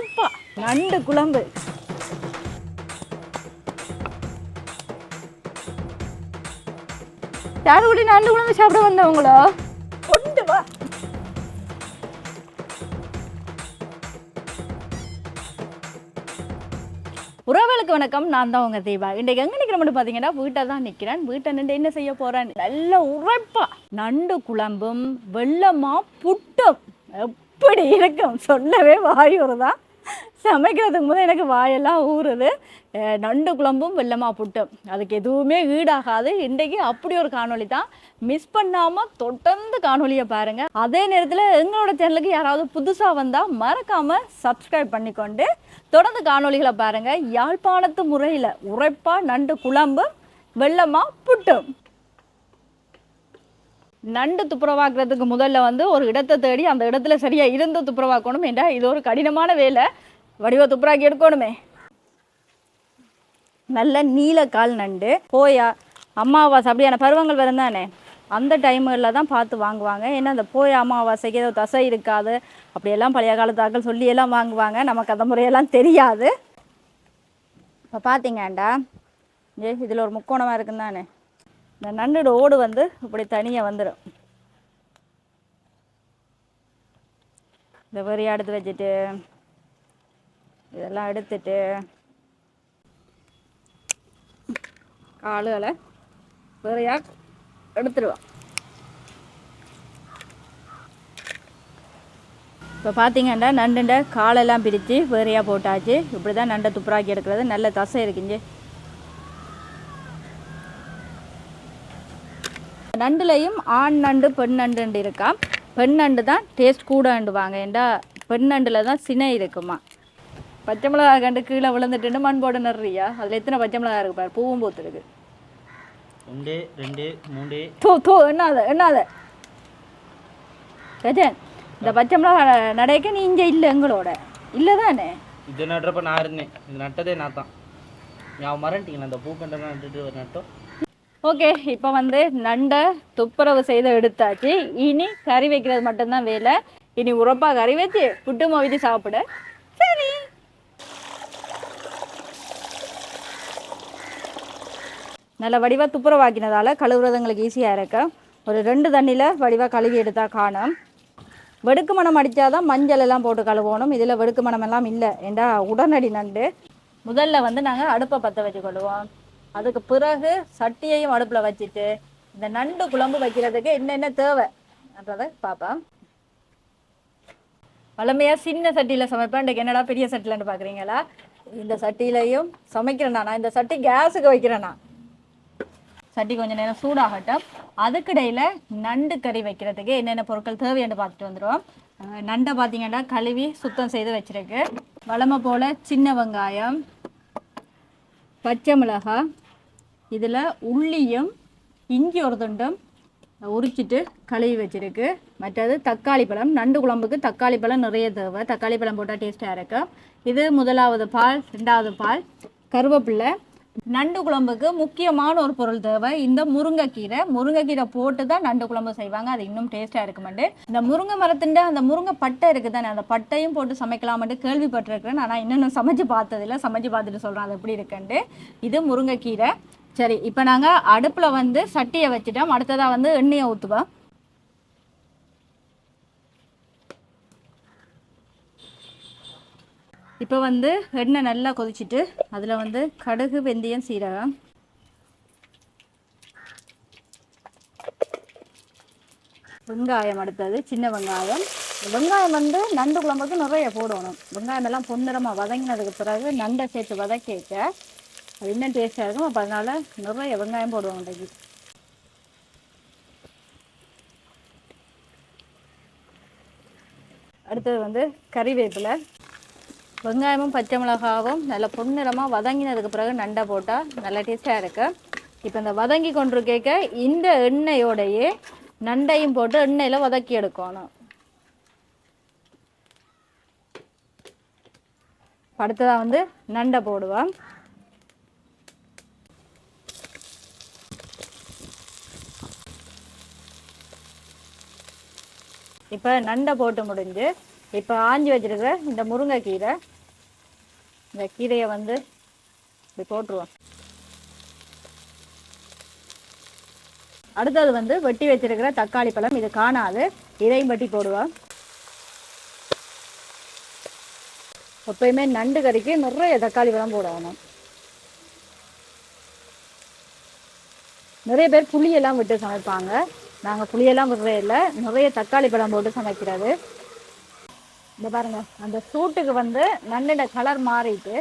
உரைப்பா நண்டு குழம்பு. யாரு நண்டு குழம்பு சாப்பிட வந்தவங்களோ? கொண்டு வா. உறவுகளுக்கு வணக்கம். நான் தான் உங்க தீபா இன்றைக்கு எங்க மட்டும் பார்த்தீங்கன்னா வீட்டை தான் நிற்கிறேன் வீட்டை நின்று என்ன செய்ய போறேன்? நல்ல உரைப்பா நண்டு குழம்பும் வெள்ளமா புட்டும். எப்படி இருக்கும்? சொல்லவே வாய் தான் சமைக்கிறதுக்கு முதல் எனக்கு வாயெல்லாம் ஊறுது. நண்டு குழம்பும் வெள்ளமாக புட்டும் அதுக்கு எதுவுமே ஈடாகாது. இன்றைக்கு அப்படி ஒரு காணொலி தான். மிஸ் பண்ணாமல் தொடர்ந்து காணொலியை பாருங்கள் அதே நேரத்தில் எங்களோட சேனலுக்கு யாராவது புதுசாக வந்தால் மறக்காமல் சப்ஸ்கிரைப் பண்ணிக்கொண்டு தொடர்ந்து காணொலிகளை பாருங்கள் யாழ்ப்பாணத்து முறையில் உரைப்பாக நண்டு குழம்பு வெள்ளமாக புட்டும் நண்டு துப்புரவாக்குறதுக்கு முதல்ல வந்து ஒரு இடத்தை தேடி அந்த இடத்துல சரியாக இருந்து துப்புரவாக்கணும். என்றால் இது ஒரு கடினமான வேலை. வடிவ துப்புராக்கி எடுக்கணுமே. நல்ல நீல கால் நண்டு போயா அமாவாசை அப்படியான பருவங்கள் வரும் தானே அந்த டைம்களில் தான் பார்த்து வாங்குவாங்க. ஏன்னா அந்த போய் அமாவாசைக்கு ஏதோ தசை இருக்காது. அப்படியெல்லாம் பழைய காலத்தாக்கள் சொல்லியெல்லாம் வாங்குவாங்க. நமக்கு அந்த முறையெல்லாம் தெரியாது. இப்போ பார்த்தீங்கண்டா ஏ இதில் ஒரு முக்கோணமாக இருக்குன்னு தானே இந்த நண்டோட ஓடு வந்து இப்படி தனியாக வந்துடும் இந்த வரி அடுத்து வச்சுட்டு இதெல்லாம் எடுத்துட்டு காலுகளை வேறையாக எடுத்துடுவோம் இப்போ பார்த்தீங்கன்னா நண்டுண்ட காலெல்லாம் பிரித்து வேறையாக போட்டாச்சு. இப்படி தான் நண்டை துப்புராக்கி எடுக்கிறது. நல்ல தசை இருக்குங்க நண்டுலையும் ஆண் நண்டு பெண் நண்டு இருக்கா. பெண் நண்டு தான் டேஸ்ட் கூட அண்டுவாங்க ஏண்டா பெண் நண்டில் தான் சினை இருக்குமா? பச்சை மிளகா கண்டு கீழே விழுந்துட்டுன்னு மண் போட நடுறியா? அதில் எத்தனை பச்சை மிளகா இருக்கு பாரு பூவும் பூத்துருக்கு. ஒன்று ரெண்டு மூணு தூ தூ என்னாத என்னாத? கஜன் இந்த பச்சை மிளகா நடைக்க நீ இங்கே இல்லை எங்களோட. இல்லை தானே இது நடுறப்ப நான் இருந்தேன். இது நட்டதே நான் தான். ஞாபகம் மறந்துட்டீங்களா? அந்த பூக்கண்டெல்லாம் நட்டுட்டு ஒரு நட்டோம். ஓகே இப்போ வந்து நண்டை துப்புரவு செய்து எடுத்தாச்சு. இனி கறி வைக்கிறது மட்டும்தான் வேலை. இனி உரப்பா கறி வச்சு புட்டு மவிச்சு சாப்பிட. சரி. நல்ல வடிவாக துப்புரவாக்கினதால் கழுவுறது எங்களுக்கு ஈஸியாக இருக்கு. ஒரு ரெண்டு தண்ணியில் வடிவாக கழுவி எடுத்தால் காணும். வெடுக்கு மணம் அடித்தாதான் மஞ்சள் எல்லாம் போட்டு கழுவணும். இதில் வெடுக்கு மணம் எல்லாம் இல்லை. ஏண்டா உடனடி நண்டு. முதல்ல வந்து நாங்கள் அடுப்பை பற்ற வச்சு கொள்வோம் அதுக்கு பிறகு சட்டியையும் அடுப்பில் வச்சுட்டு இந்த நண்டு குழம்பு வைக்கிறதுக்கு என்னென்ன தேவைன்றதை பார்ப்போம் வளமையாக சின்ன சட்டியில் சமைப்பேன். இன்றைக்கு என்னடா பெரிய சட்டிலன்னு பார்க்குறீங்களா இந்த சட்டியிலையும் சமைக்கிறேன் நான். இந்த சட்டி கேஸுக்கு வைக்கிறேன் நான். சட்டி கொஞ்ச நேரம் சூடாகட்டும். அதுக்கிடையில் நண்டு கறி வைக்கிறதுக்கு என்னென்ன பொருட்கள் தேவையான பார்த்துட்டு வந்துடுவோம். நண்டை பார்த்தீங்கன்னா கழுவி சுத்தம் செய்து வச்சுருக்கு. வளமை போல் சின்ன வெங்காயம் பச்சை மிளகாய் இதில் உள்ளியும் இஞ்சி ஒரு துண்டும் உரிச்சிட்டு கழுவி வச்சுருக்கு. மற்றது தக்காளி பழம் நண்டு குழம்புக்கு தக்காளி பழம் நிறைய தேவை. தக்காளி பழம் போட்டால் டேஸ்ட்டாக இருக்கும். இது முதலாவது பால் ரெண்டாவது பால் கருவேப்பில்லை நண்டு குழம்புக்கு முக்கியமான ஒரு பொருள் தேவை. இந்த முருங்கைக்கீரை முருங்கைக்கீரை போட்டு தான் நண்டு குழம்பு செய்வாங்க. அது இன்னும் டேஸ்ட்டாக இருக்குமெண்டு. இந்த முருங்கை மரத்துண்ட அந்த முருங்கை பட்டை இருக்குது தானே அந்த பட்டையும் போட்டு சமைக்கலாமெண்டு கேள்விப்பட்டிருக்கிறேன். ஆனால் இன்னும் சமைச்சு பார்த்ததில்ல. சமைச்சு பார்த்துட்டு சொல்கிறேன் அது எப்படி இருக்குன்ட்டு. இது முருங்கைக்கீரை. சரி இப்போ நாங்கள் அடுப்பில் வந்து சட்டியை வச்சுட்டோம். அடுத்ததாக வந்து எண்ணெயை ஊற்றுவோம் இப்போ வந்து எண்ணெய் நல்லா கொதிச்சிட்டு அதில் வந்து கடுகு வெந்தயம் சீரகம். வெங்காயம் அடுத்தது சின்ன வெங்காயம். வெங்காயம் வந்து நண்டு குழம்புக்கு நிறைய போடணும். வெங்காயம் எல்லாம் பொன்னிறமாக வதங்கினதுக்கு பிறகு நண்டை சேர்த்து வதக்கிக்க அது இன்னும் டேஸ்ட்டாக இருக்கும். அப்போ அதனால நிறைய வெங்காயம் போடுவோம் இன்றைக்கு அடுத்தது வந்து கறிவேப்பிலை. வெங்காயமும் பச்சை மிளகாவும் நல்லா பொன்னிறமாக வதங்கினதுக்கு பிறகு நண்டை போட்டால் நல்லா டேஸ்ட்டாக இருக்குது இப்போ இந்த வதங்கி கொண்டு கேட்க இந்த எண்ணெயோடையே நண்டையும் போட்டு எண்ணெயில் வதக்கி எடுக்கணும். அடுத்ததாக வந்து நண்டை போடுவேன் இப்போ நண்டை போட்டு முடிஞ்சு இப்போ ஆஞ்சி வச்சிருக்கிற இந்த முருங்கைக்கீரை இந்த கீரையை வந்து இப்படி போட்டுருவோம். அடுத்தது வந்து வெட்டி வச்சிருக்கிற தக்காளி பழம். இது காணாது. இதையும் வெட்டி போடுவோம். எப்பயுமே நண்டு கறிக்கு நிறைய தக்காளி பழம் போடணும். நிறைய பேர் புளியெல்லாம் விட்டு சமைப்பாங்க. நாங்கள் புளியெல்லாம் விடுறே இல்லை. நிறைய தக்காளி பழம் போட்டு சமைக்கிறது. இந்த பாருங்க. அந்த சூட்டுக்கு வந்து நண்டோட கலர் மாறிட்டு.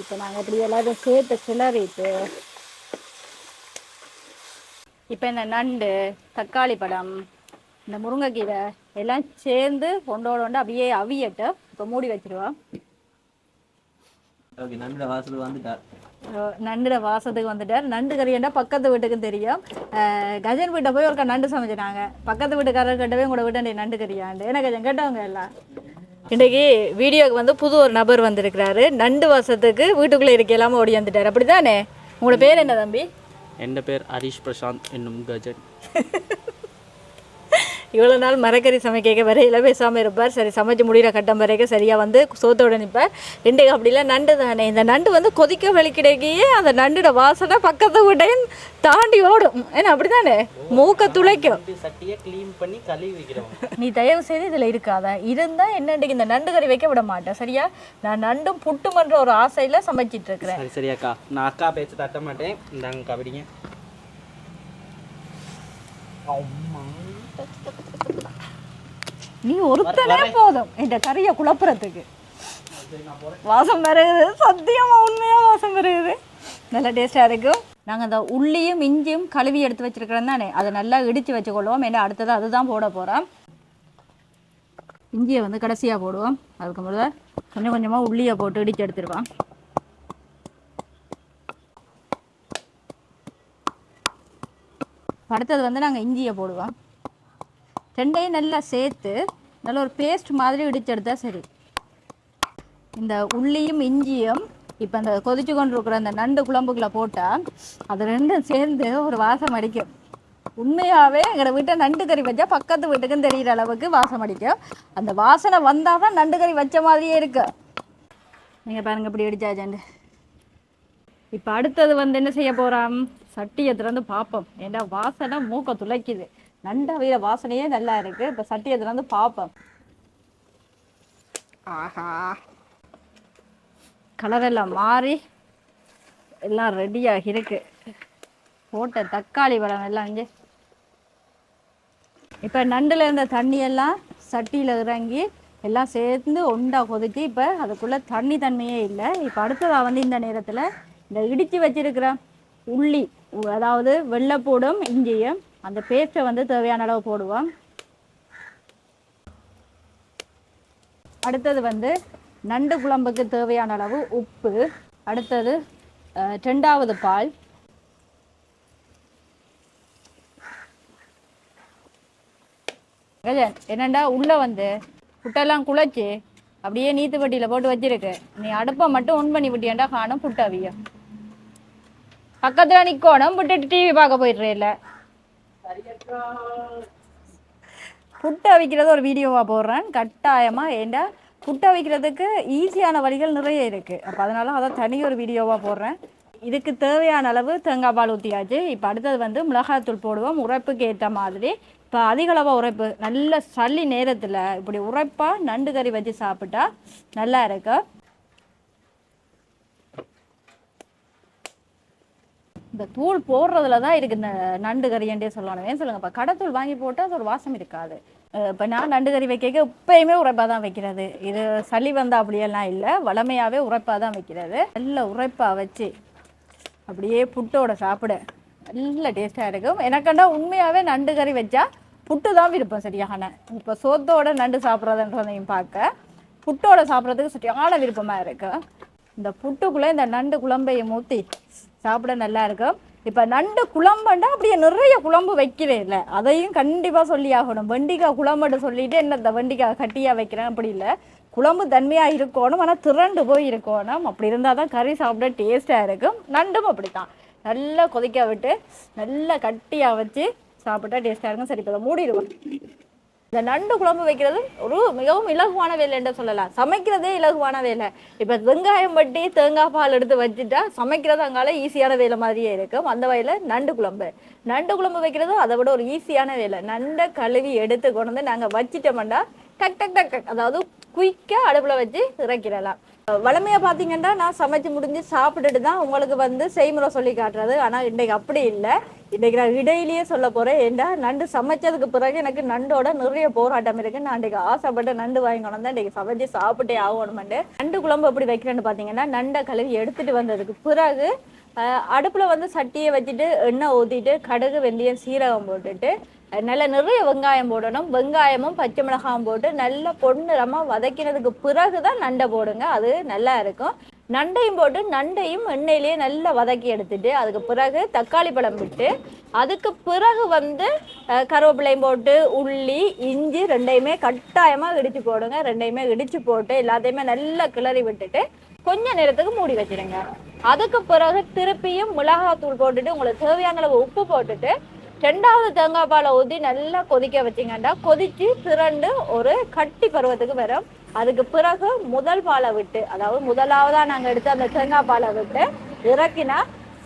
இப்போ நாங்கள் இப்படி எல்லாத்தையும் சேர்த்து கிளறிட்டு இப்போ இந்த நண்டு தக்காளி பழம் இந்த முருங்கைக்கீரை எல்லாம் சேர்ந்து ஒன்றோட ஒன்று அப்படியே அவியட்டு. இப்போ மூடி வச்சிருவோம். ஓகே நன்றி வாசல் வந்துட்டார் நண்டுட வாசத்துக்கு வந்துட்டார். நண்டு கறியண்டா பக்கத்து வீட்டுக்கும் தெரியும். கஜன் வீட்டை போய் ஒருக்கா நண்டு சமைச்சினாங்க பக்கத்து வீட்டுக்காரர் கிட்டவே கூட விட்டு நண்டு கறியாண்டு. என்ன கஜன் கேட்டவங்க எல்லாம்? இன்றைக்கு வீடியோக்கு வந்து புது ஒரு நபர் வந்திருக்கிறாரு. நண்டு வாசத்துக்கு வீட்டுக்குள்ளே இருக்கலாம் ஓடி வந்துட்டார். அப்படிதானே உங்களோட பேர் என்ன தம்பி? என் பேர் ஹரிஷ் பிரசாந்த் என்னும் கஜன். இவ்வளோ நாள் மரக்கறி சமைக்க வரையில பேசாமல் இருப்பார். சரி சமைச்சு முடிகிற கட்டம் வரைக்கும் சரியாக வந்து சோத்தோட நிற்பார் இன்றைக்கு அப்படிலாம் நண்டு தானே. இந்த நண்டு வந்து கொதிக்க வலிக்கிடைக்கையே அந்த நண்டோட வாசனை பக்கத்து வீட்டையும் தாண்டி ஓடும். ஏன்னா அப்படி தானே மூக்க துளைக்கும். நீ தயவு செய்து இதில் இருக்காத. இருந்தால் என்னண்டிக்கு இந்த நண்டு கறி வைக்க விட மாட்டேன் சரியா? நான் நண்டும் புட்டுமன்ற ஒரு ஆசையில் சமைச்சிட்டு இருக்கிறேன். சரி சரி அக்கா. நான் அக்கா பேச்சு தட்ட மாட்டேன். இந்தாங்க அக்கா பிடிங்க. நீ ஒருத்தனே போதும். இந்த கறியை குழப்புறதுக்கு. வாசம் வருகுது சத்தியமா உண்மையா வாசம் வருகுது நல்லா டேஸ்டாக இருக்கும் நாங்கள் அந்த உள்ளியும் இஞ்சியும் கழுவி எடுத்து வச்சிருக்கிறோம் தானே. அதை நல்லா இடித்து வச்சுக்கொள்வோம். ஏன்னா அடுத்தது அதுதான் போட போகிறோம் இஞ்சியை வந்து கடைசியாக போடுவோம். அதுக்கு முதல்ல கொஞ்சம் கொஞ்சமாக உள்ளியை போட்டு இடித்து எடுத்துருவோம். அடுத்தது வந்து நாங்கள் இஞ்சியை போடுவோம். ரெண்டையும் நல்லா சேர்த்து நல்ல ஒரு பேஸ்ட் மாதிரி இடிச்செடுத்தா சரி. இந்த உள்ளியும் இஞ்சியும் இப்போ அந்த கொதிச்சு கொண்டு இருக்கிற அந்த நண்டு குழம்புக்குள்ள போட்டால் அது ரெண்டும் சேர்ந்து ஒரு வாசம் அடிக்கும். உண்மையாகவே எங்களோட வீட்டை நண்டு கறி வச்சா பக்கத்து வீட்டுக்கும் தெரிகிற அளவுக்கு வாசம் அடிக்கும். அந்த வாசனை வந்தால் தான் நண்டு கறி வச்ச மாதிரியே இருக்கு. நீங்கள் பாருங்க இப்படி இடிச்சாச்சாண்டு இப்போ அடுத்தது வந்து என்ன செய்ய போகிறான் சட்டியை திறந்து பார்ப்போம். ஏன்னா வாசனை மூக்க துளைக்குது. நண்டவிய வாசனையே நல்லா இருக்கு. இப்போ சட்டியை திறந்து பார்ப்போம் ஆஹா. கலர் எல்லாம் மாறி எல்லாம் ரெடியாகி இருக்கு. போட்ட தக்காளி பழம் எல்லாம் இங்கே. இப்போ நண்டுல இருந்த தண்ணி எல்லாம் சட்டியில் இறங்கி எல்லாம் சேர்ந்து ஒண்டா கொதிச்சு இப்போ அதுக்குள்ள தண்ணி தன்மையே இல்லை. இப்போ அடுத்ததாக வந்து இந்த நேரத்தில் இந்த இடித்து வச்சிருக்கிற உள்ளி அதாவது வெள்ளைப்பூடும் இஞ்சியும் அந்த பேஸ்ட்டை வந்து தேவையான அளவு போடுவோம். அடுத்தது வந்து நண்டு குழம்புக்கு தேவையான அளவு உப்பு. அடுத்தது ரெண்டாவது பால். என்னண்டா உள்ள வந்து புட்டெல்லாம் குழச்சி அப்படியே நீத்து வட்டியில் போட்டு வச்சிருக்கு. நீ அடுப்பை மட்டும் ஒன் பண்ணி விட்டியாண்டா காணும் புட்டாவிய பக்கத்துல நிக்கணும் விட்டுட்டு டிவி பார்க்க போயிடுறேல்ல. புட்டை அவிக்கிறது ஒரு வீடியோவா போடுறேன். கட்டாயமா ஏண்டா புட்டை அவிக்கிறதுக்கு ஈஸியான வழிகள் நிறைய இருக்கு. அப்போ அதனால அதை தனி ஒரு வீடியோவா போடுறேன். இதுக்கு தேவையான அளவு தேங்காய் பால் ஊற்றியாச்சு இப்போ அடுத்தது வந்து மிளகாத்தூள் போடுவோம். உரைப்புக்கு ஏற்ற மாதிரி. இப்போ அதிகளவாக உரைப்பு. நல்ல சளி நேரத்தில் இப்படி உரைப்பாக நண்டு கறி வச்சு சாப்பிட்டா நல்லா இருக்கும் இந்த தூள் போடுறதுல தான் இருக்கு. இந்த நண்டு கறியண்டே சொல்லணும் ஏன் சொல்லுங்கப்பா கடத்தூள் வாங்கி போட்டால் அது ஒரு வாசம் இருக்காது. இப்போ நான் நண்டு கறி வைக்க எப்பயுமே உரைப்பாக தான் வைக்கிறது. இது சளி வந்தா அப்படியெல்லாம் இல்லை. வளமையாகவே உரைப்பாக தான் வைக்கிறது. நல்ல உரைப்பாக வச்சு அப்படியே புட்டோட சாப்பிட நல்ல டேஸ்ட்டாக இருக்கும். எனக்கண்டா உண்மையாகவே நண்டு கறி வச்சா புட்டு தான் விருப்பம் சரியான. இப்போ சோத்தோட நண்டு சாப்பிட்றதுன்றதையும் பார்க்க. புட்டோட சாப்பிட்றதுக்கு சரியான விருப்பமாக இருக்கு. இந்த புட்டுக்குள்ளே இந்த நண்டு குழம்பையும் ஊற்றி சாப்பிட நல்லா இருக்கும் இப்போ நண்டு குழம்புண்டா அப்படியே நிறைய குழம்பு வைக்கிறேன் இல்லை. அதையும் கண்டிப்பாக சொல்லி ஆகணும். வெண்டிக்காய் குழம்புன்னு சொல்லிட்டு என்ன இந்த வெண்டிக்காய் கட்டியாக வைக்கிறேன்? அப்படி இல்லை. குழம்பு தன்மையாக இருக்கணும். ஆனால் திரண்டு போய் இருக்கணும். அப்படி இருந்தால் தான் கறி சாப்பிட டேஸ்ட்டாக இருக்கும் நண்டும் அப்படி தான் நல்லா கொதிக்க விட்டு நல்லா கட்டியாக வச்சு சாப்பிட்டா டேஸ்ட்டாக இருக்கும். சரி இப்போ மூடிடுவோம். இந்த நண்டு குழம்பு வைக்கிறது ஒரு மிகவும் இலகுவான வேலை என்று சொல்லலாம். சமைக்கிறதே இலகுவான வேலை. இப்போ வெங்காயம் வட்டி தேங்காய் பால் எடுத்து வச்சுட்டா சமைக்கிறது அங்கால ஈஸியான வேலை மாதிரியே இருக்கும் அந்த வகையில் நண்டு குழம்பு. நண்டு குழம்பு வைக்கிறதும் அதை விட ஒரு ஈஸியான வேலை. நண்டை கழுவி எடுத்து கொண்டு வந்து நாங்கள் வச்சிட்டோம்னா டக் டக் டக் டக் அதாவது குயிக்காக அடுப்பில் வச்சு இறக்கிடலாம். வளமையாக பார்த்தீங்கன்னா நான் சமைச்சு முடிஞ்சு சாப்பிட்டுட்டு தான் உங்களுக்கு வந்து செய்முறை சொல்லி காட்டுறது. ஆனால் இன்றைக்கு அப்படி இல்லை. இன்றைக்கி நான் இடையிலேயே சொல்ல போகிறேன் ஏண்டா நண்டு சமைச்சதுக்கு பிறகு எனக்கு நண்டோட நிறைய போராட்டம் இருக்கு. நான் இன்றைக்கு ஆசைப்பட்டு நண்டு வாங்கி தான் இன்றைக்கி சமைச்சு சாப்பிட்டே ஆகணுமெண்டு நண்டு குழம்பு எப்படி வைக்கிறேன்னு பார்த்தீங்கன்னா நண்டை கழுவி எடுத்துட்டு வந்ததுக்கு பிறகு அடுப்பில் வந்து சட்டியை வச்சுட்டு எண்ணெய் ஊற்றிட்டு கடுகு வெந்தயம் சீரகம் போட்டுட்டு நல்லா நிறைய வெங்காயம் போடணும். வெங்காயமும் பச்சை மிளகாயும் போட்டு நல்லா பொன்னிறமாக வதக்கினதுக்கு பிறகு தான் நண்டை போடுங்க. அது நல்லா இருக்கும். நண்டையும் போட்டு நண்டையும் எண்ணெயிலேயே நல்லா வதக்கி எடுத்துட்டு அதுக்கு பிறகு தக்காளி பழம் விட்டு அதுக்கு பிறகு வந்து கருவேப்பிலையும் போட்டு உள்ளி இஞ்சி ரெண்டையுமே கட்டாயமாக இடித்து போடுங்க. ரெண்டையுமே இடித்து போட்டு எல்லாத்தையுமே நல்லா கிளறி விட்டுட்டு கொஞ்ச நேரத்துக்கு மூடி வச்சிடுங்க. அதுக்கு பிறகு திருப்பியும் மிளகாத்தூள் போட்டுட்டு உங்களுக்கு தேவையான அளவு உப்பு போட்டுட்டு ரெண்டாவது தேங்காய் பாலை ஊற்றி நல்லா கொதிக்க வச்சிங்கண்டா கொதித்து திரண்டு ஒரு கட்டி பருவத்துக்கு வரும். அதுக்கு பிறகு முதல் பாலை விட்டு அதாவது முதலாவதாக நாங்கள் எடுத்து அந்த தேங்காய் பாலை விட்டு இறக்கினா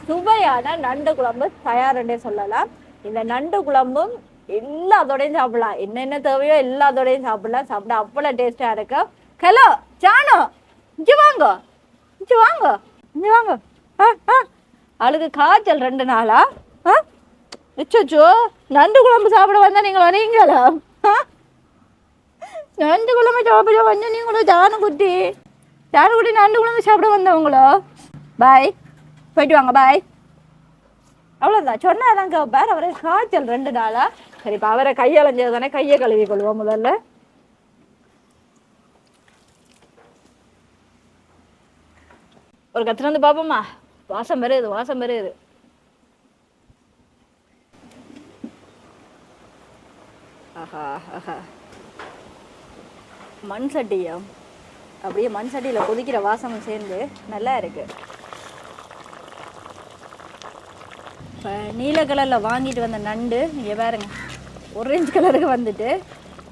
சுவையான நண்டு குழம்பு தயாருன்னே சொல்லலாம். இந்த நண்டு குழம்பும் எல்லாத்தோடையும் சாப்பிடலாம். என்னென்ன தேவையோ எல்லாத்தோடையும் சாப்பிடலாம். சாப்பிட அவ்வளோ டேஸ்டாக இருக்கும் ஹலோ ஜானோ இஞ்சி வாங்க. இஞ்சி வாங்க. இஞ்சி வாங்க. ஆ ஆ. அவளுக்கு காய்ச்சல் ரெண்டு நாளா? ஆ? அச்சோ நண்டு குழம்பு சாப்பிட வந்தால் நீங்கள் வரீங்களா நண்டு குழம்பு சாப்பிட வந்து நீங்களும் ஜானுக்குட்டி. ஜானுக்குட்டி நண்டு குழம்பு சாப்பிட வந்தவங்களோ? பாய் போயிட்டு வாங்க பாய் அவ்வளோதான் சொன்னாதான் கேட்பார் அவரை காய்ச்சல் ரெண்டு நாளா. சரி இப்போ அவரை கையலைஞ்சது தானே கையை கழுவி கொள்வோம் முதல்ல. ஒரு கத்துல வந்து பார்ப்போமா வாசம் வருது வாசம் வருது. ஆஹா ஆஹா. மண் சட்டியா? அப்படியே மண் சட்டியில் கொதிக்கிற வாசமும் சேர்ந்து நல்லா இருக்கு. இப்போ நீல கலரில் வாங்கிட்டு வந்த நண்டு இங்கே பாருங்க ஒரேஞ்ச் கலருக்கு வந்துட்டு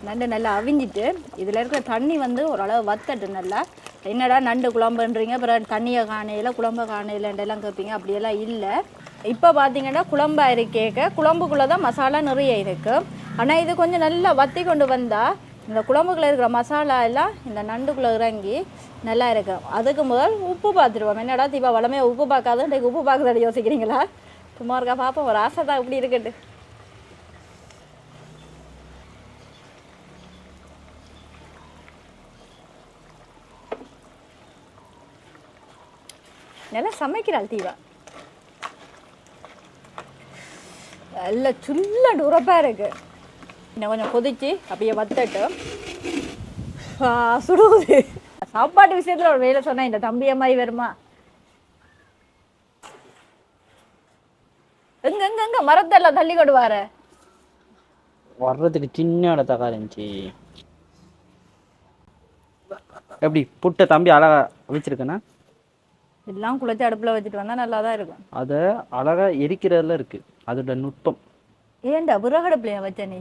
நண்டு நல்லா அவிஞ்சிட்டு இதில் இருக்கிற தண்ணி வந்து ஓரளவு வத்தட்டு நல்லா. என்னடா நண்டு குழம்புன்றீங்க? அப்புறம் தண்ணியை காணையில் குழம்ப காணையிலண்டெல்லாம் கேட்பீங்க அப்படியெல்லாம் இல்லை. இப்போ பார்த்தீங்கன்னா குழம்பா இருக்கேக்க. குழம்புக்குள்ளே தான் மசாலா நிறைய இருக்குது ஆனால் இது கொஞ்சம் நல்லா வத்தி கொண்டு வந்தால் இந்த குழம்புக்குள்ள இருக்கிற மசாலா எல்லாம் இந்த நண்டுக்குள்ளே இறங்கி நல்லா இருக்கும் அதுக்கு முதல் உப்பு பார்த்துருவோம். என்னடா தீபா வளமே உப்பு பார்க்காது? இன்றைக்கு உப்பு பார்க்குறத யோசிக்கிறீங்களா? சும்மா இருக்கா பார்ப்போம். ஒரு ஆசை தான் இப்படி இருக்கட்டு நல்லா சமைக்கிறாள் தீவா நல்ல சுல்ல உரப்பாக இருக்கு. இன்னும் கொஞ்சம் கொதிச்சு அப்படியே வத்தட்டு. ஆ, சுடுகுது சாப்பாட்டு விஷயத்துல ஒரு வேலை சொன்னா இந்த தம்பி அம்மாயி வருமா? எங்க எங்க எங்க? மரத்தெல்லாம் தள்ளி கொடுவாரு வர்றதுக்கு சின்ன இடத்தக்கா இருந்துச்சு. எப்படி புட்டை தம்பி அழகா வச்சிருக்கேன்னா? எல்லாம் குளிச்சு அடுப்புல வச்சுட்டு வந்தா நல்லா தான் இருக்கும். அதை அழகா எரிக்கிறதுல இருக்கு. அதோட நுட்பம். ஏன்டா விறகடுப்புலையா வச்ச நீ?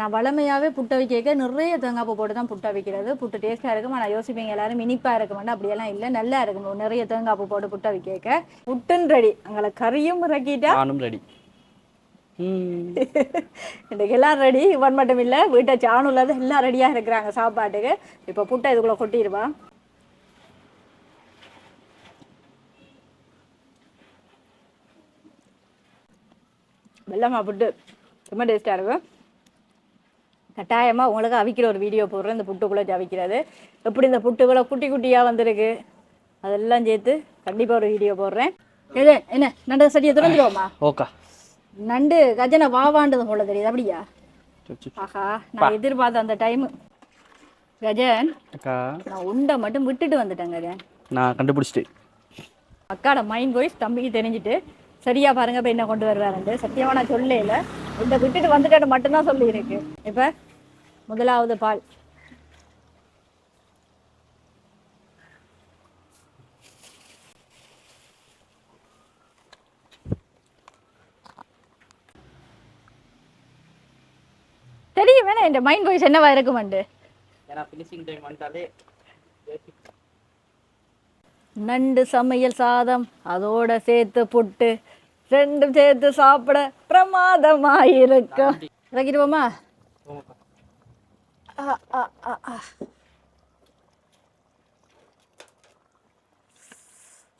நான் வளமையாவே புட்டை வைக்க நிறைய தேங்காய் பூ போட்டு தான் புட்டை வைக்கிறது. புட்டு டேஸ்ட்டாக இருக்கும்? ஆனால் யோசிப்பீங்க எல்லாரும் இனிப்பாக இருக்க மாட்டேன் அப்படியெல்லாம் இல்லை நல்லா இருக்கும் நிறைய தேங்காய் பூ போட்டு புட்டை வைக்க புட்டுன்னு ரெடி அங்கே கறியும் இறக்கிட்டா? நானும் ரெடி இன்றைக்கு எல்லாம் ரெடி இவன் மட்டும் இல்லை வீட்டை சாணுள்ளது எல்லாம் ரெடியாக இருக்கிறாங்க சாப்பாட்டுக்கு. இப்போ புட்டை இதுக்குள்ளே கொட்டிடுவா வெள்ளமா புட்டு. ரொம்ப டேஸ்ட்டாக இருக்கும். கட்டாயமாக உங்களுக்கு அவிக்கிற ஒரு வீடியோ போடுறேன் இந்த புட்டுக்குள்ளே அவிக்கிறது எப்படி இந்த புட்டுக்குள்ளே குட்டி குட்டியாக வந்திருக்கு? அதெல்லாம் சேர்த்து கண்டிப்பாக ஒரு வீடியோ போடுறேன். எது என்ன நண்டு சட்டியை திறந்துருவோமா? ஓகா. நண்டு கஜனை வாவாண்டது போல தெரியுது. அப்படியா? ஆஹா நான் எதிர்பார்த்த அந்த டைம் கஜன் நான் உண்டை மட்டும் விட்டுட்டு வந்துட்டேன் கஜன். நான் கண்டுபிடிச்சிட்டு அக்காட மைண்ட் வாய்ஸ் தம்பிக்கு தெரிஞ்சுட்டு சரியா பாருங்க இப்போ என்ன கொண்டு வருவாருன்ட்டு. சத்தியமா நான் சொல்லல இந்த விட்டுட்டு வந்துட்டேன்னு மட்டும்தான் சொல்லியிருக்கு இப்போ? முதலாவது பால். தெரியும் வேணா என் மைண்ட் வாய்ஸ் என்னவா இருக்கும் வந்து நண்டு சமையல் சாதம் அதோட சேர்த்து புட்டு ரெண்டும் சேர்த்து சாப்பிட பிரமாதமாயிருக்கும் இறக்கிடுவோமா.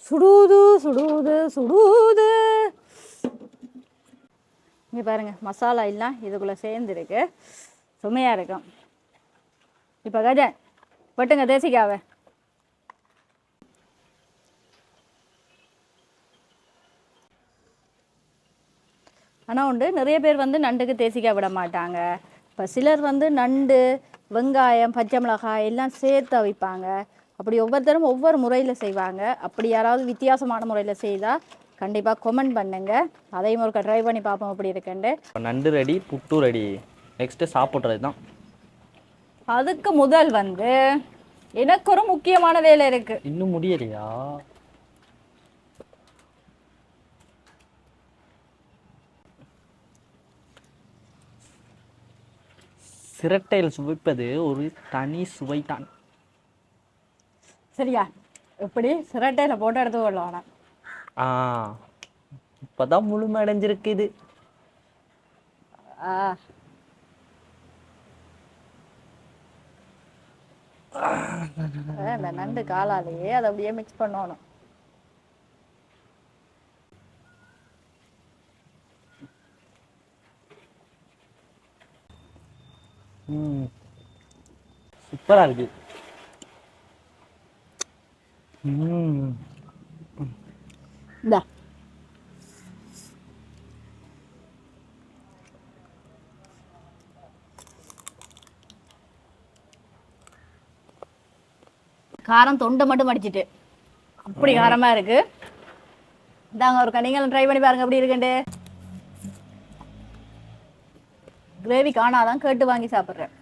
சுடுது சுடுது சுடுது இங்கே பாருங்க மசாலா எல்லாம் இதுக்குள்ளே சேர்ந்துருக்கு சுமையாக இருக்கும் இப்போ கஜன் வெட்டுங்க தேசிக்காவை ஆனால் உண்டு. நிறைய பேர் வந்து நண்டுக்கு தேசிக்காய் விட மாட்டாங்க. இப்போ சிலர் வந்து நண்டு வெங்காயம் பச்சை மிளகாய் எல்லாம் சேர்த்து வைப்பாங்க அப்படி ஒவ்வொருத்தரும் ஒவ்வொரு முறையில் செய்வாங்க. அப்படி யாராவது வித்தியாசமான முறையில் செய்தால் கண்டிப்பாக கொமெண்ட் பண்ணுங்க. அதையும் ஒருக்கா ட்ரை பண்ணி பார்ப்போம் அப்படி இருக்குண்டு நண்டு ரெடி புட்டு ரெடி நெக்ஸ்ட்டு சாப்பிட்றது தான் அதுக்கு முதல் வந்து எனக்கு ஒரு முக்கியமான வேலை இருக்கு. இன்னும் முடியலையா? சிரட்டையில் சுவைப்பது ஒரு தனி சுவைதான். சரியா? எப்படி? சிரட்டையில் போட்டு எடுத்து கொள்ளணும் ஆ இப்போதான் முழுமடைஞ்சிருக்கு இது. ஆ. இந்த நண்டு காலாலேயே அதை அப்படியே மிக்ஸ் பண்ணணும். சூப்பராக இருக்கு. இந்தா. காரம் தொண்டை மட்டும் அடிச்சிட்டு அப்படி காரமா இருக்கு. இந்தாங்க ஒரு நீங்களும் ட்ரை பண்ணி பாருங்க எப்படி இருக்குண்டு கிரேவி காணாதான் கேட்டு வாங்கி சாப்பிட்றேன்.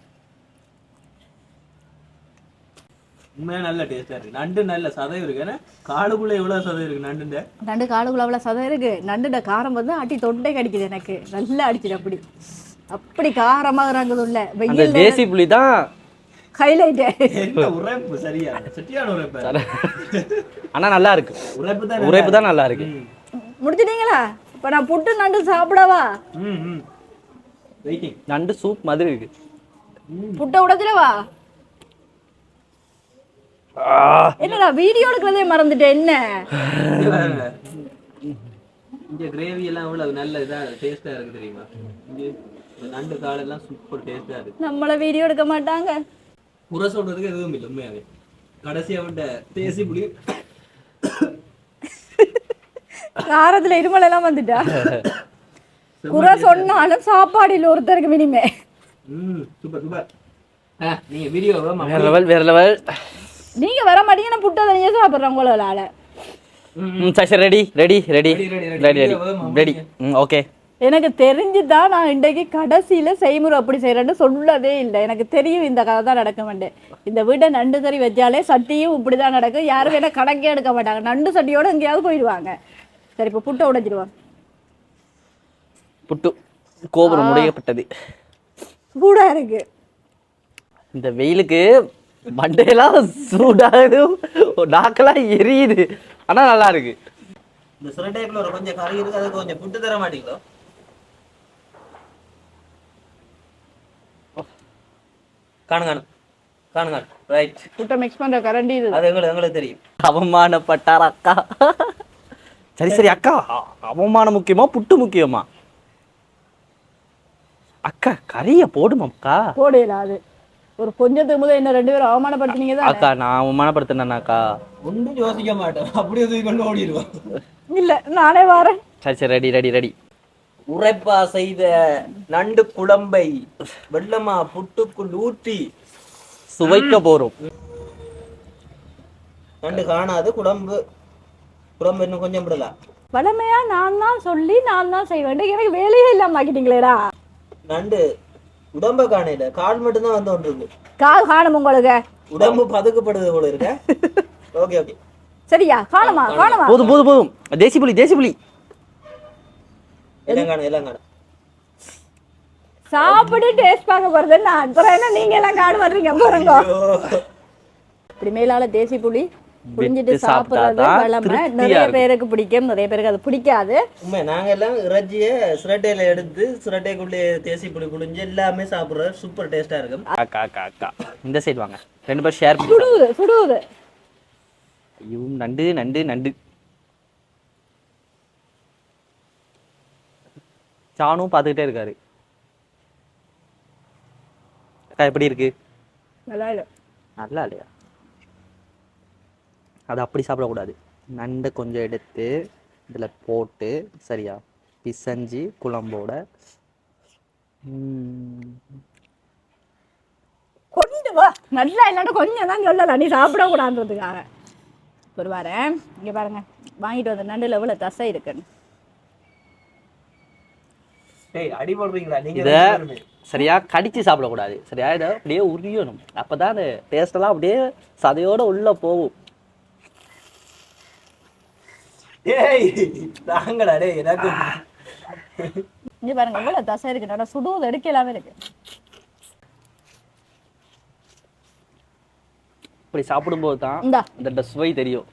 உண்மையா நல்ல டேஸ்டா இருக்கு. நண்டு நல்ல சதை இருக்கு. ஏன்னா காலுக்குள்ள எவ்வளவு சதை இருக்கு நண்டுண்ட நண்டு காடுக்குள்ள அவ்வளோ சதம் இருக்கு. நண்டுட காரம் வந்து அட்டி தொண்டை கடிக்குது எனக்கு. நல்லா அடிக்குது அப்படி. அப்படி காரமாக இறங்குது உள்ள அந்த வெயில் தேசி புளி தான் என்ன உரைப்பு சரியா? செட்டியான உரைப்பு ஆனால் நல்லா இருக்கு. உரைப்பு தான்? உரைப்பு தான் நல்லா இருக்கு. முடிச்சிட்டீங்களா இப்போ நான் புட்டு நண்டு சாப்பிடவா? ம் ம். வெயிட்டிங் நண்டு சூப் மாதிரி இருக்கு. புட்டை உடைச்சிடவா என்னடா வீடியோ எடுக்கிறதே மறந்துட்டேன் என்ன? இங்க கிரேவி எல்லாம் எவ்வளவு நல்ல இதா டேஸ்டா இருக்கு தெரியுமா? இங்க இந்த நண்டு கால் எல்லாம் சூப்பர் டேஸ்டா இருக்கு. நம்மள வீடியோ எடுக்க மாட்டாங்க. புற சொல்றதுக்கு எதுவும் இல்லை உண்மையாவே. கடைசியா விட்ட தேசி புளி. காரத்துல இருமல் எல்லாம் வந்துட்டா. குறை சொன்னாலும் சாப்பாடு இல்லை ஒருத்தருக்கு மினிமே சூப்பர் சூப்பர் நீங்க வீடியோ வேற லெவல் வேற லெவல் நீங்க வர மாட்டீங்க நான் புட்டை தனியாக சாப்பிட்றேன் உங்களால. ம் சரி சரி ready ready ready ready, ready. Ready ready வேகமா ரெடி ம் ஓகே எனக்கு தெரிஞ்சு தான் நான் இன்றைக்கு கடைசியில செய்முறை அப்படி செய்கிறேன்னு சொல்லவே இல்லை. எனக்கு தெரியும் இந்த கதை தான் நடக்குமெண்டு இந்த வீட்டை நண்டு கறி வச்சாலே சட்டியும் இப்படி தான் நடக்கும். யாரும் வேணா கணக்கே எடுக்க மாட்டாங்க. நண்டு சட்டியோட எங்கேயாவது போயிடுவாங்க. சரி இப்போ புட்டை உடைச்சிடுவாங்க புட்டு கோபுரம் முடையப்பட்டது சூடா இருக்கு. இந்த வெயிலுக்கு மண்டையெல்லாம் சூடாகுது நாக்கெல்லாம் எரியுது. ஆனா நல்லா இருக்கு. இந்த சுரட்டைக்குள்ள ஒரு கொஞ்சம் கறி இருக்கு அதுக்கு கொஞ்சம் புட்டு தர மாட்டீங்களோ? காணு காணு காணு காணு ரைட் புட்டை மிக்ஸ் பண்ற கரண்டி இது. அது எங்களுக்கு எங்களுக்கு தெரியும். அவமானப்பட்டார் அக்கா. சரி சரி அக்கா. அவமானம் முக்கியமா புட்டு முக்கியமா? அக்கா கறிய போடுமா அக்கா போடையில அது. ஒரு கொஞ்சத்துக்கு முதல் என்ன ரெண்டு பேரும் அவமானப்படுத்தினீங்க தான்? அக்கா நான் அவமானப்படுத்தினேனாக்கா ஒன்றும் யோசிக்க மாட்டோம் அப்படியே தூக்கி கொண்டு ஓடிடுவோம் இல்ல நானே வரேன். சரி சரி ரெடி ரெடி ரெடி உரைப்பா செய்த நண்டு குழம்பை வெள்ளமா புட்டுக்குள் ஊற்றி சுவைக்க போறோம். நண்டு காணாது குழம்பு. குழம்பு இன்னும் கொஞ்சம் விடலாம். வளமையா நான் தான் சொல்லி நான் தான் செய்வேன் எனக்கு வேலையே இல்லாம ஆக்கிட்டீங்களேடா. நண்டு உடம்ப காணையில. கால் மட்டும்தான் வந்து கொண்டிருக்கு கால் காணும் உங்களுக்கு? உடம்பு பதுக்கப்படுது போல இருக்க. Okay okay. சரியா? காணுமா? காணுமா? போதும் போதும் போதும். தேசி புலி தேசி புலி. எல்லாம் காணும் எல்லாம் காணும். சாப்பிட்டு டேஸ்ட் பார்க்க போறது நான் அப்புறம் என்ன நீங்க எல்லாம் காடு வர்றீங்க போறங்க இப்படி மேலால தேசி புளி புளிஞ்சிட்டு விட்டு சாப்பிடுறது வளமை. நிறைய. பேருக்கு பிடிக்கும். நிறைய பேருக்கு அது பிடிக்காது. உண்மை நாங்க எல்லாம் இறைச்சியை சிரட்டையில எடுத்து சிரட்டைக்குள்ளே தேசி புளி புளிஞ்சு எல்லாமே சாப்பிடுறது சூப்பர் டேஸ்டா இருக்கும். அக்கா அக்கா அக்கா இந்த சைடு வாங்க. ரெண்டு பேரும் ஷேர் சுடுவுது சுடுவுது ஐயோ நண்டு நண்டு நண்டு. சானும் பார்த்துக்கிட்டே இருக்காரு. அக்கா எப்படி இருக்கு? நல்லா இல்லை. நல்லா இல்லையா? அது அப்படி சாப்பிடக்கூடாது. நண்டை கொஞ்சம் எடுத்து இதில் போட்டு சரியா பிசைஞ்சு குழம்போட. ம், கொண்டு வா. நல்லா இல்லாட்ட கொஞ்சம் தான் சொல்லலாம் நீ சாப்பிடக்கூடாதுன்றதுக்காக. ஒரு வாரேன் இங்கே பாருங்க. வாங்கிட்டு வந்த நண்டுல எவ்வளோ தசை இருக்குன்னு. டேய் அடி போடுறீங்களா? நீங்க இத. சரியா கடிச்சு சாப்பிடக்கூடாது. சரியா? இதை அப்படியே உரியணும் அப்பதான் அந்த டேஸ்ட் எல்லாம் அப்படியே சதையோட உள்ள போகும். டேய் தாங்கடா டேய் எனக்கு இங்கே பாருங்க எவ்வளோ தசை இருக்கு நல்லா சுடுவது எடுக்கலாமே இருக்கு. இப்படி சாப்பிடும்போது தான் இந்தா. இந்த சுவை தெரியும்.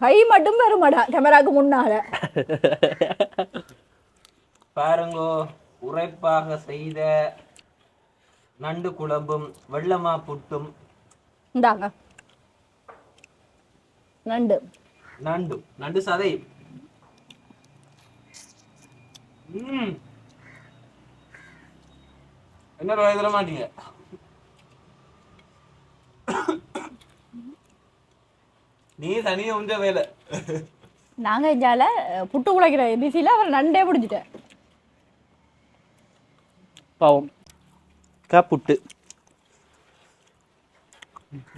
கை மட்டும் வருமாடா கேமராக்கு முன்னால. பாருங்கோ உரைப்பாக செய்த நண்டு குழம்பும் வெள்ளமா புட்டும். இந்தாங்க. நண்டு. நண்டு நண்டு சதை. என்ன ரூபாய் தர மாட்டீங்க? நீ தனியா உஞ்ச வேலை. நாங்க இஞ்சால புட்டு குழைக்கிற பிசியில் அவர் நண்டே பிடிச்சிட்டேன் பாவம். அக்கா புட்டு.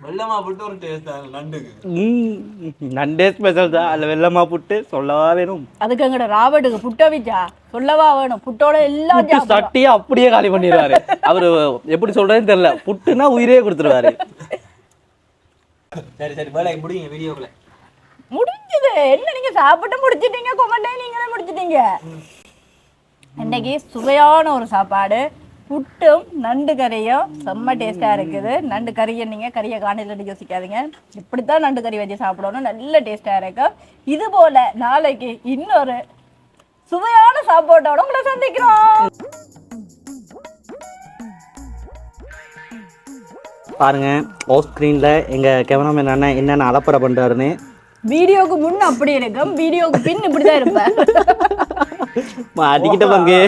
வெள்ளமா புட்டு ஒரு டேஸ்ட் நண்டுக்கு. நண்டே ஸ்பெஷல் தான். அதில் வெள்ளமா புட்டு சொல்லவா வேணும்? அதுக்கு எங்கட ராபர்ட்டுக்கு புட்டை வச்சா சொல்லவா வேணும்? புட்டோட சாப்பிடுவான். சட்டியே அப்படியே காலி பண்ணிடுவாரு. அவரு எப்படி சொல்றதுன்னு தெரியல. புட்டுனா உயிரே கொடுத்துருவாரு. சரி சரி வேலை முடியுங்க வீடியோக்குள்ள. முடிஞ்சது. என்ன நீங்க சாப்பிட்டு முடிச்சிட்டீங்க? கொமண்டே நீங்களே முடிச்சிட்டீங்க. இன்னைக்கு சுவையான ஒரு சாப்பாடு. புட்டும் நண்டு கறியும் செம்ம டேஸ்ட்டாக இருக்குது. நண்டு கறியை நீங்கள் கறியை காணையில் யோசிக்காதீங்க. இப்படித்தான் நண்டு கறி வச்சு சாப்பிடணும் நல்ல டேஸ்ட்டாக இருக்கும் இது போல நாளைக்கு இன்னொரு சுவையான சாப்பாட்டோட உங்களை சந்திக்கிறோம். பாருங்க ஆஃப் ஸ்க்ரீன்ல எங்க கேமராமேன் அண்ணன் என்னென்ன அலப்பறை பண்றாருன்னு. வீடியோக்கு முன் அப்படி இருக்கும். வீடியோக்கு பின் இப்படி தான் இருப்பேன். மாட்டிக்கிட்ட பங்கு.